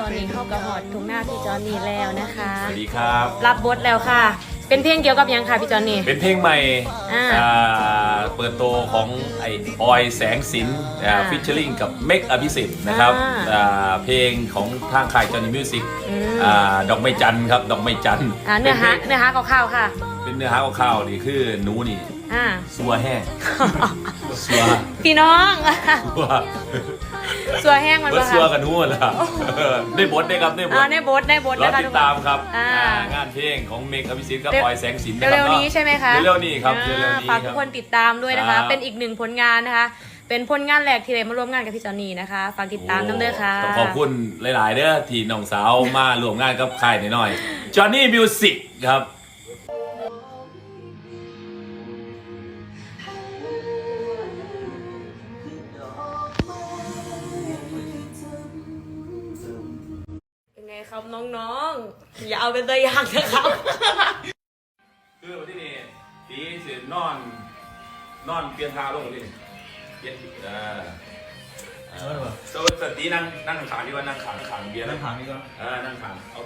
ตอนนี้เข้ากระหอดทุงหน้าพี่จอนนี่แล้วนะคะ สวัสดีครับ รับบทแล้วค่ะ เป็นเพลงเกี่ยวกับหยังค่ะพี่จอนนี่ เป็นเพลงใหม่อ่าอ่าเปิดตัวของไอออยแสงสินอ่าฟิชเชอริงกับเมกอภิสิทธิ์นะครับอ่าอ่าเพลงของทางค่ายจอห์นนี่มิวสิกอืม ดอกไม้จันทร์ครับ ดอกไม้จันทร์อ่าเนื้อหาป็พลงเนื้อหาคร่าวๆค่ะ เป็นเนื้อหาข่าวๆนี่คือหนูนี่อ่าสัวแห้งสัวพี่น้องสัว สัวแห้งมันเบิร์ปะดสัวคะกับหนูหมดละได้บทได้ครับได้บทอ่าในบทในบทรอนะคะติทุดกคตามนครับอ่า อ่างานเพลงของเมกอภิสิทธิ์กับเร็วออยแสงสินนะครัเร็วๆาะนี้ใช่ไหมคะเร็วๆนี้ครับอ่าเร็วๆนี้ฝากคทุรักบคนติดตามด้วยนะคะครับเป็นอีกหนึ่งผลงานนะคะ เป็นผลงานแรกที่ได้มาร่วมงานกับพี่จอนนี่นะคะ ฝากติดตามน้ำเด้อค่ะ ต้องขอบคุณหลาย ๆ เด้อที่น้องสาวมาร่วมงานกับค่ายหน่อยๆ Johnny Music ครับ เไงครับน้องๆ อย่าเอาเป็นตัวอย่างนะครับ คือวันที่นี่ตีสินอน นอนเปลี่ยนทาลงดิเปลี่ยนอ่าอ่าสวัสดีนั่งนั่งขางดีกว่านั่งขางขางเบียร์นั่นั่งงถามนี่ก็อ่านั่งขางเอา